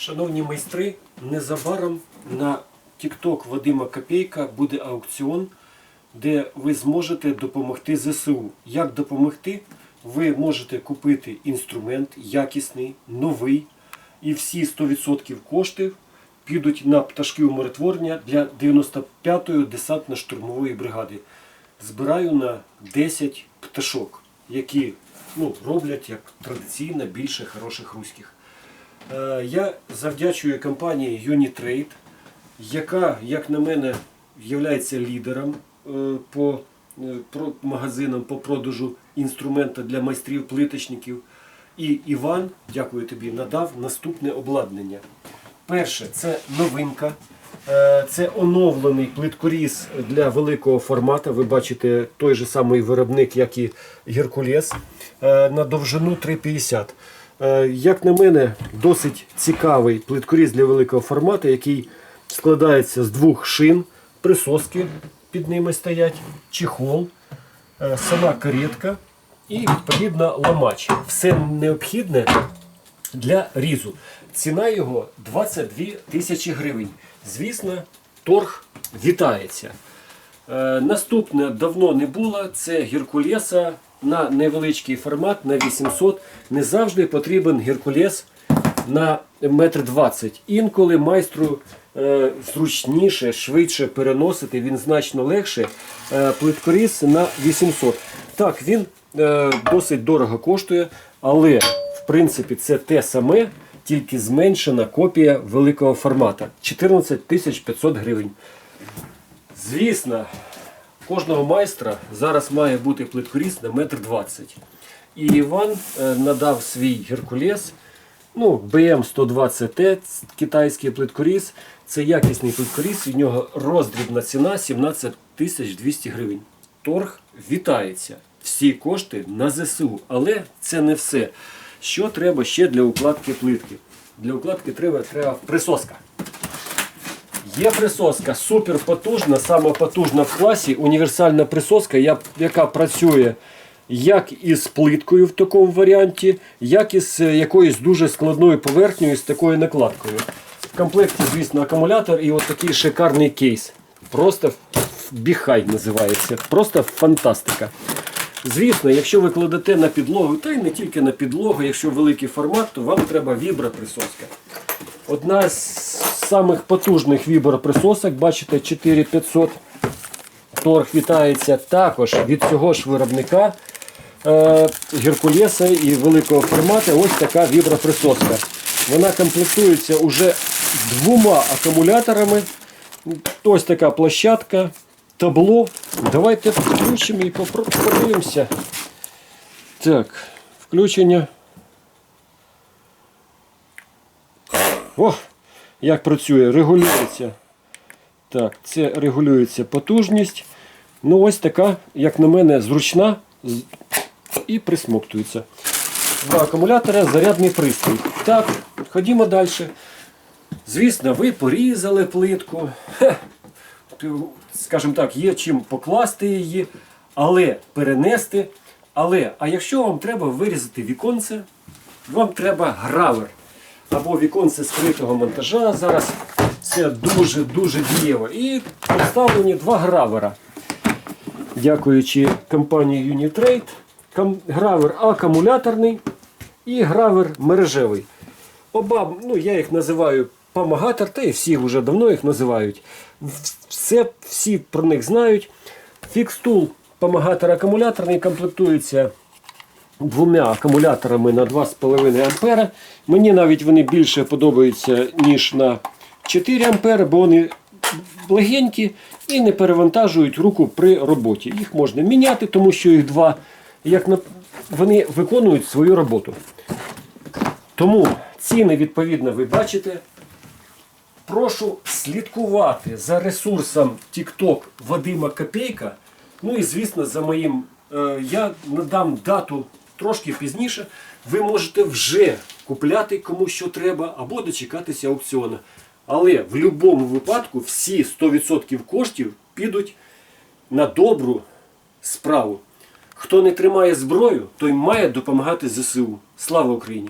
Шановні майстри, незабаром на TikTok Вадима Копейка буде аукціон, де ви зможете допомогти ЗСУ. Як допомогти? Ви можете купити інструмент якісний, новий, і всі 100% коштів підуть на пташки умиротворення для 95-ї десантно-штурмової бригади. Збираю на 10 пташок, які ну, роблять як традиційно більше хороших руських. Е, Я завдячую компанії Unitrade, яка, як на мене, є лідером е, по е, магазинам по продажу інструмента для майстрів плиточників. І Іван, дякую тобі, надав наступне обладнання. Перше, це новинка. Це оновлений плиткоріз для великого формату. Ви бачите той же самий виробник, як і Геркулес, на довжину 3,50. Е, Як на мене, досить цікавий плиткоріз для великого формату, який складається з двох шин, присоски під ними стоять, чехол, е, сама каретка і відповідно ламач. Все необхідне для різу. Ціна його 22 тисячі гривень. Звісно, торг вітається. Е, наступне давно не було. Це Геркулеса на невеличкий формат на 800. Не завжди потрібен Геркулес на 1,20 м. Інколи майстру е, зручніше, швидше переносити, він значно легше. Е, плиткоріз на 800. Так, він е, досить дорого коштує, але в принципі це те саме, тільки зменшена копія великого формату. 14 500 гривень. Звісно, кожного майстра зараз має бути плиткоріз на метр двадцять. І Іван е, надав свій Геркулес, ну, BM120T, китайський плиткоріз. Це якісний плиткоріз, від нього роздрібна ціна 17 200 гривень. Торг вітається. Всі кошти на ЗСУ. Але це не все. Що треба ще для укладки плитки? Для укладки треба, треба присоска. Є присоска супер потужна, сама потужна в класі, універсальна присоска, яка працює як із плиткою в такому варіанті, як і з е, якоюсь дуже складною поверхнею з такою накладкою. В комплекті, звісно, акумулятор і от такий шикарний кейс. Просто біхай називається. Просто фантастика. Звісно, якщо ви кладете на підлогу, та й не тільки на підлогу, якщо великий формат, то вам треба віброприсоска. Одна з самих потужних віброприсосок, бачите, 4500. Торг вітається також від цього ж виробника е, Геркулеса і великого формату. Ось така віброприсоска. Вона комплектується уже двома акумуляторами. Ось така площадка, табло. Давайте включимо і подивимося. Так, включення. О, як працює, регулюється. Так, це регулюється потужність. Ну, ось така, як на мене, зручна і присмоктується. Два акумулятора, зарядний пристрій. Так, ходімо далі. Звісно, ви порізали плитку. Скажімо так, є чим покласти її, але перенести. Але, а якщо вам треба вирізати віконце, вам треба гравер або віконце скритого монтажа. Зараз це дуже-дуже дієво. І представлені два гравера. Дякуючи компанії Unitrade. Гравер акумуляторний і гравер мережевий. Оба, ну я їх називаю помагатор, та і всі вже давно їх називають. Все, всі про них знають. Фікстул помагатор акумуляторний комплектується двома акумуляторами на 2,5 ампера. Мені навіть вони більше подобаються, ніж на 4 ампери, бо вони легенькі і не перевантажують руку при роботі. Їх можна міняти, тому що їх два, як на... вони виконують свою роботу. Тому ціни, відповідно, ви бачите. Прошу слідкувати за ресурсом TikTok Вадима Копейка. Ну і звісно, за моїм. е, я надам дату трошки пізніше. Ви можете вже купляти кому що треба, або дочекатися аукціону. Але в будь-якому випадку всі 100% коштів підуть на добру справу. Хто не тримає зброю, той має допомагати ЗСУ. Слава Україні!